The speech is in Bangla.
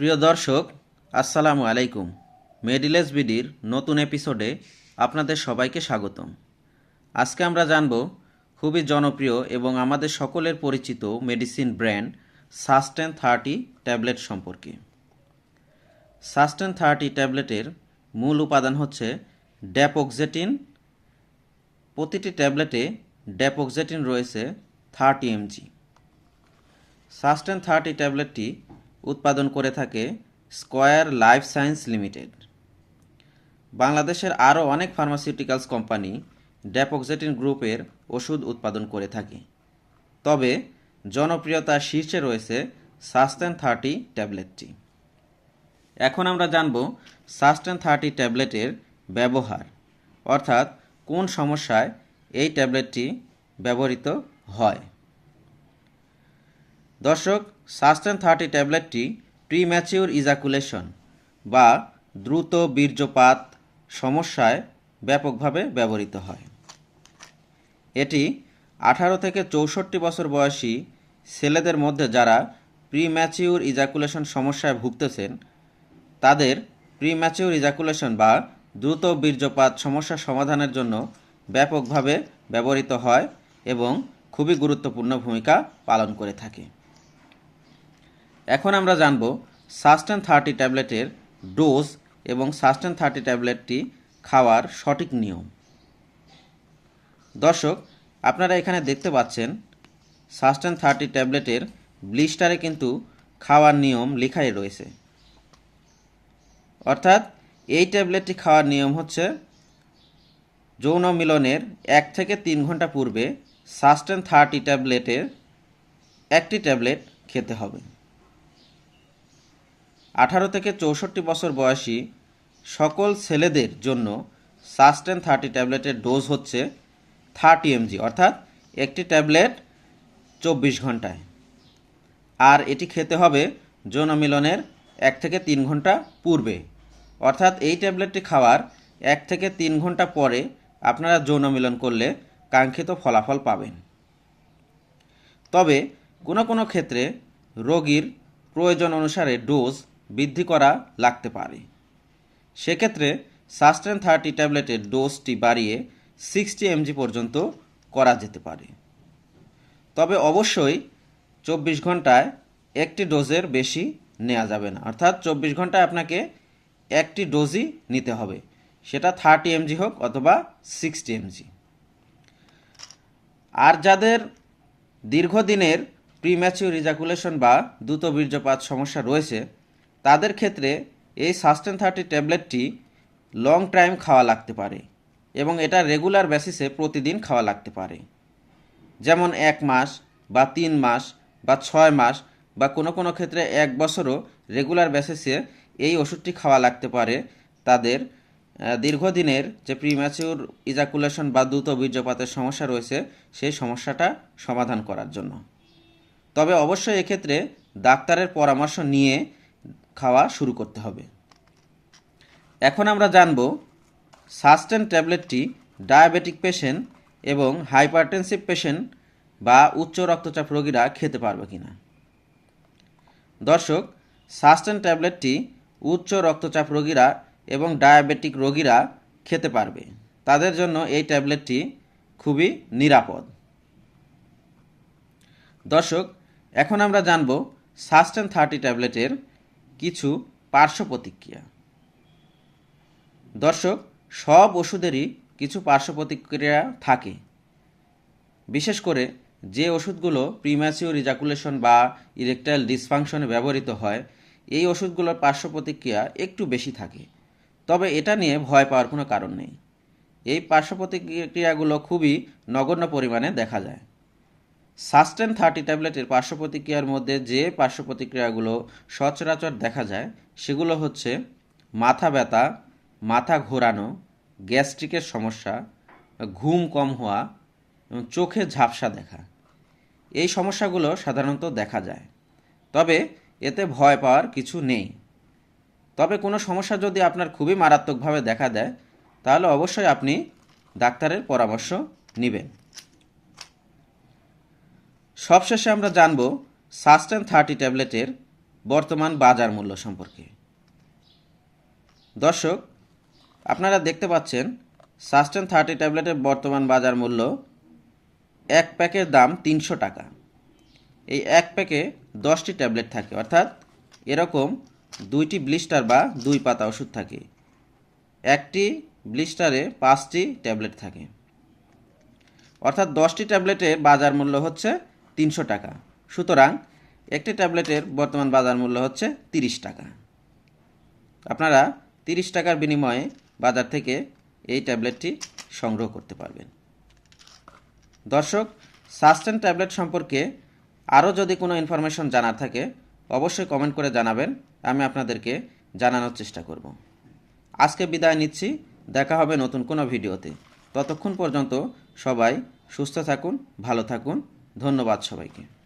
প্রিয় দর্শক, আসসালামু আলাইকুম। মেডিলেস বিডির নতুন এপিসোডে আপনাদের সবাইকে স্বাগতম। আজকে আমরা জানব খুবই জনপ্রিয় এবং আমাদের সকলের পরিচিত medicine brand Sustain thirty tablet সম্পর্কে। সাস্টেন থার্টি ট্যাবলেটের মূল উপাদান হচ্ছে ড্যাপোক্সেটিন। প্রতিটি ট্যাবলেটে ড্যাপোক্সেটিন রয়েছে থার্টি এমজি। সাস্টেন থার্টি ট্যাবলেটটি উৎপাদন করে থাকে স্কয়ার লাইফ সায়েন্স লিমিটেড। বাংলাদেশের আরও অনেক ফার্মাসিউটিক্যালস কোম্পানি ড্যাপোক্সেটিন গ্রুপের ওষুধ উৎপাদন করে থাকে। তবে জনপ্রিয়তার শীর্ষে রয়েছে সাস্টেন থার্টি ট্যাবলেটটি এখন আমরা জানব সাস্টেন থার্টি ট্যাবলেটের ব্যবহার, অর্থাৎ কোন সমস্যায় এই ট্যাবলেটটি ব্যবহৃত হয়। দর্শক, সাস্টেন থার্টি ট্যাবলেটটি প্রিম্যাচিউর ইজাকুলেশন বা দ্রুত বীর্যপাত সমস্যায় ব্যাপকভাবে ব্যবহৃত হয়। এটি আঠারো থেকে চৌষট্টি বছর বয়সী ছেলেদের মধ্যে যারা প্রিম্যাচিউর ইজাকুলেশন সমস্যায় ভুগতেছেন, তাদের প্রিম্যাচিউর ইজাকুলেশন বা দ্রুত বীর্যপাত সমস্যা সমাধানের জন্য ব্যাপকভাবে ব্যবহৃত হয় এবং খুবই গুরুত্বপূর্ণ ভূমিকা পালন করে থাকে। এখন আমরা জানব সাস্টেন থার্টি ট্যাবলেটের ডোজ এবং সাস্টেন থার্টি ট্যাবলেটটি খাওয়ার সঠিক নিয়ম। দর্শক, আপনারা এখানে দেখতে পাচ্ছেন সাস্টেন থার্টি ট্যাবলেটের ব্লিস্টারে কিন্তু খাওয়ার নিয়ম লেখাই রয়েছে। অর্থাৎ, এই ট্যাবলেটটি খাওয়ার নিয়ম হচ্ছে, যৌন মিলনের এক থেকে তিন ঘণ্টা পূর্বে সাস্টেন থার্টি ট্যাবলেটের একটি ট্যাবলেট খেতে হবে। আঠারো থেকে চৌষট্টি বছর বয়সী সকল ছেলেদের জন্য সাস্টেন থার্টি ট্যাবলেটের ডোজ হচ্ছে থার্টি এমজি অর্থাৎ একটি ট্যাবলেট চব্বিশ ঘন্টায়। আর এটি খেতে হবে যৌন মিলনের এক থেকে তিন ঘণ্টা পূর্বে। অর্থাৎ এই ট্যাবলেটটি খাওয়ার এক থেকে তিন ঘণ্টা পরে আপনারা যৌন মিলন করলে কাঙ্ক্ষিত ফলাফল পাবেন। তবে কোনো কোনো ক্ষেত্রে রোগীর প্রয়োজন অনুসারে ডোজ বৃদ্ধি করা লাগতে পারে। সেক্ষেত্রে সাস্টেন থার্টি ট্যাবলেটের ডোজটি বাড়িয়ে সিক্সটি এমজি পর্যন্ত করা যেতে পারে। তবে অবশ্যই চব্বিশ ঘন্টায় একটি ডোজের বেশি নেওয়া যাবে না। অর্থাৎ চব্বিশ ঘন্টায় আপনাকে একটি ডোজই নিতে হবে। সেটা থার্টি এমজি হোক অথবা সিক্সটি এমজি। আর যাদের দীর্ঘদিনের প্রিম্যাচিউর রিজাকুলেশন বা দ্রুত বীর্যপাত সমস্যা রয়েছে তাদের ক্ষেত্রে এই সাস্টেন থার্টি ট্যাবলেটটি লং টাইম খাওয়া লাগতে পারে এবং এটা রেগুলার বেসিসে প্রতিদিন খাওয়া লাগতে পারে। যেমন এক মাস বা তিন মাস বা ছয় মাস বা কোনো কোনো ক্ষেত্রে এক বছরও রেগুলার বেসিসে এই ওষুধটি খাওয়া লাগতে পারে। তাদের দীর্ঘদিনের যে প্রিম্যাচিউর ইজাকুলেশন বা দ্রুত বীর্যপাতের সমস্যা রয়েছে, সেই সমস্যাটা সমাধান করার জন্য। তবে অবশ্যই এক্ষেত্রে ডাক্তারের পরামর্শ নিয়ে খাওয়া শুরু করতে হবে। এখন আমরা জানব সাস্টেন ট্যাবলেটটি ডায়াবেটিক পেশেন্ট এবং হাইপারটেনসিভ পেশেন্ট বা উচ্চ রক্তচাপ রোগীরা খেতে পারবে কিনা। দর্শক, সাস্টেন ট্যাবলেটটি উচ্চ রক্তচাপ রোগীরা এবং ডায়াবেটিক রোগীরা খেতে পারবে। তাদের জন্য এই ট্যাবলেটটি খুবই নিরাপদ। দর্শক, এখন আমরা জানব সাস্টেন থার্টি ট্যাবলেটের কিছু পার্শ্ব প্রতিক্রিয়া। দর্শক, সব ওষুধেরই কিছু পার্শ্ব প্রতিক্রিয়া থাকে। বিশেষ করে যে ওষুধগুলো প্রিম্যাচিওর রিজাকুলেশন বা ইরেকটাইল ডিসফাংশনে ব্যবহৃত হয়, এই ওষুধগুলোর পার্শ্ব প্রতিক্রিয়া একটু বেশি থাকে। তবে এটা নিয়ে ভয় পাওয়ার কোনো কারণ নেই। এই পার্শ্ব প্রতিক্রিয়াগুলো খুবই নগণ্য পরিমাণে দেখা যায়। সাস্টেন থার্টি ট্যাবলেটের পার্শ্ব প্রতিক্রিয়ার মধ্যে যে পার্শ্ব প্রতিক্রিয়াগুলো সচরাচর দেখা যায়, সেগুলো হচ্ছে মাথা ব্যথা, মাথা ঘোরানো গ্যাস্ট্রিকের সমস্যা, ঘুম কম হওয়া এবং চোখে ঝাপসা দেখা। এই সমস্যাগুলো সাধারণত দেখা যায়। তবে এতে ভয় পাওয়ার কিছু নেই। তবে কোনো সমস্যা যদি আপনার খুবই মারাত্মকভাবে দেখা দেয়, তাহলে অবশ্যই আপনি ডাক্তারের পরামর্শ নেবেন। সবশেষে আমরা জানব সাস্টেন থার্টি ট্যাবলেটের বর্তমান বাজার মূল্য সম্পর্কে। দর্শক, আপনারা দেখতে পাচ্ছেন সাস্টেন থার্টি ট্যাবলেটের বর্তমান বাজার মূল্য এক প্যাকের দাম তিনশো টাকা। এই এক প্যাকে দশটি ট্যাবলেট থাকে, অর্থাৎ এরকম দুইটি ব্লিস্টার বা দুই পাতা ওষুধ থাকে। একটি ব্লিস্টারে পাঁচটি ট্যাবলেট থাকে। অর্থাৎ দশটি ট্যাবলেটের বাজার মূল্য হচ্ছে তিনশো টাকা। সুতরাং একটি ট্যাবলেটের বর্তমান বাজার মূল্য হচ্ছে তিরিশ টাকা। আপনারা তিরিশ টাকার বিনিময়ে বাজার থেকে এই ট্যাবলেটটি সংগ্রহ করতে পারবেন। দর্শক, সাস্টেন ট্যাবলেট সম্পর্কে আরও যদি কোনো ইনফরমেশন জানার থাকে, অবশ্যই কমেন্ট করে জানাবেন, আমি আপনাদেরকে জানানোর চেষ্টা করব। আজকে বিদায় নিচ্ছি, দেখা হবে নতুন কোনো ভিডিওতে। ততক্ষণ পর্যন্ত সবাই সুস্থ থাকুন, ভালো থাকুন ধন্যবাদ সবাইকে।